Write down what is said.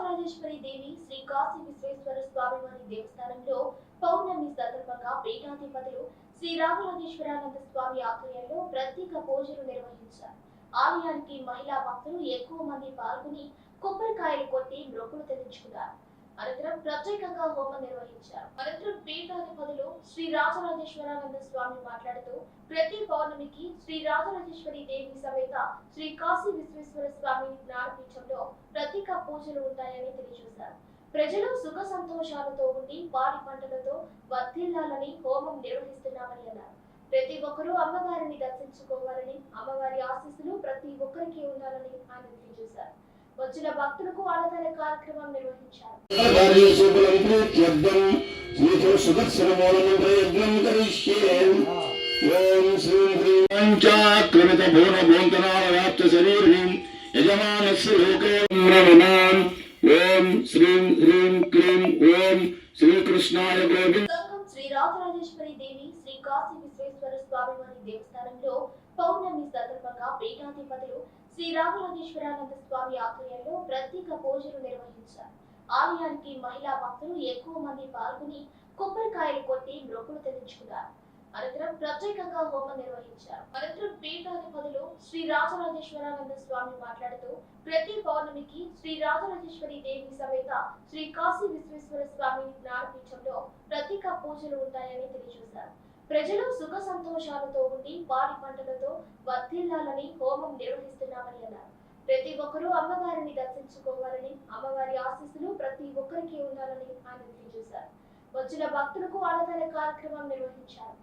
కాశీ విశ్వేశ్వర స్వామివారి దేవస్థానంలో పౌర్ణమి సందర్భంగా పీఠాధిపతులు శ్రీ రాఘరాజేశ్వరానంద స్వామి ఆధ్వర్యంలో ప్రత్యేక పూజలు నిర్వహించారు. ఆలయానికి మహిళా భక్తులు ఎక్కువ మంది పాల్గొని కొబ్బరికాయలు కొట్టి మొక్కులు తెచ్చుకున్నారు అనంతరం ప్రత్యేకంగా హోమం నిర్వహించారు. అనంతరం పీఠాధిపతులు శ్రీ రాజరాజేశ్వరానంద స్వామి మాట్లాడుతూ ప్రతి పౌర్ణమికి శ్రీ రాజరాజేశ్వరి దేవి సమేత శ్రీ కాశీ విశ్వేశ్వర స్వామి జ్ఞానపీఠంలో ప్రత్యేక పూజలు ఉంటాయని తెలియజేశారు. ప్రజలు సుఖ సంతోషాలతో ఉండి వారి పంటలతో వర్ధిల్లాలని హోమం నిర్వహిస్తున్నామని అన్నారు. ప్రతి ఒక్కరూ అమ్మవారిని దర్శించుకోవాలని అమ్మవారి ఆశీస్సులు ప్రతి ఒక్కరికి ఉండాలని ఆయన తెలియజేశారు. వచ్చిన భక్తులకు అన్నదాన కార్యక్రమం నిర్వహించారు. కార్యేశుకులం ప్రీత్యర్థం శ్రీసుదర్శనమూలమంత్రయజ్ఞం కరిష్యే. ఓం శ్రీం హ్రీం పంచాక్రమిత భూన భూంతనాల వ్యాప్త శరీరీం యజమానస్య లోకే. నమనాం ఓం శ్రీం హ్రీం క్లీం ఓం శ్రీకృష్ణాయ గోవింద సంఘం శ్రీ రాజరాజేశ్వరి దేవి శ్రీ కాశీ విశ్వేశ్వర స్వామి వారి దేవస్థానంలో పౌర్ణమి సందర్భంగా పీఠాధిపతులు శ్రీ రామరాజేశ్వరానంద స్వామి ఆధ్వర్యంలో ప్రత్యేక పూజలు నిర్వహించారు. ఆలయానికి మహిళా భక్తులు ఎక్కువ మంది పాల్గొని కొబ్బరికాయలు కొట్టి మొక్కులు తెచ్చుకున్నారు. అనంతరం ప్రత్యేకంగా హోమం నిర్వహించారు. అనంతరం పీఠాధిపతులు శ్రీ రాజరాజేశ్వరానంద స్వామి మాట్లాడుతూ ప్రతి పౌర్ణమికి శ్రీ రాజరాజేశ్వరి దేవి సమేత శ్రీ కాశీ విశ్వేశ్వర స్వామి జ్ఞానపీఠంలో ప్రత్యేక పూజలు ఉంటాయని తెలియజేశారు. ప్రజలు సుఖ సంతోషాలతో ఉండి పాడి పంటలతో వర్ధిల్లాలని హోమం నిర్వహిస్తున్నామని అన్నారు. ప్రతి ఒక్కరూ అమ్మవారిని దర్శించుకోవాలని అమ్మవారి ఆశీస్సులు ప్రతి ఒక్కరికి ఉండాలని ఆయన తెలియజేశారు. వచ్చిన భక్తులకు అన్నదాన కార్యక్రమం నిర్వహించారు.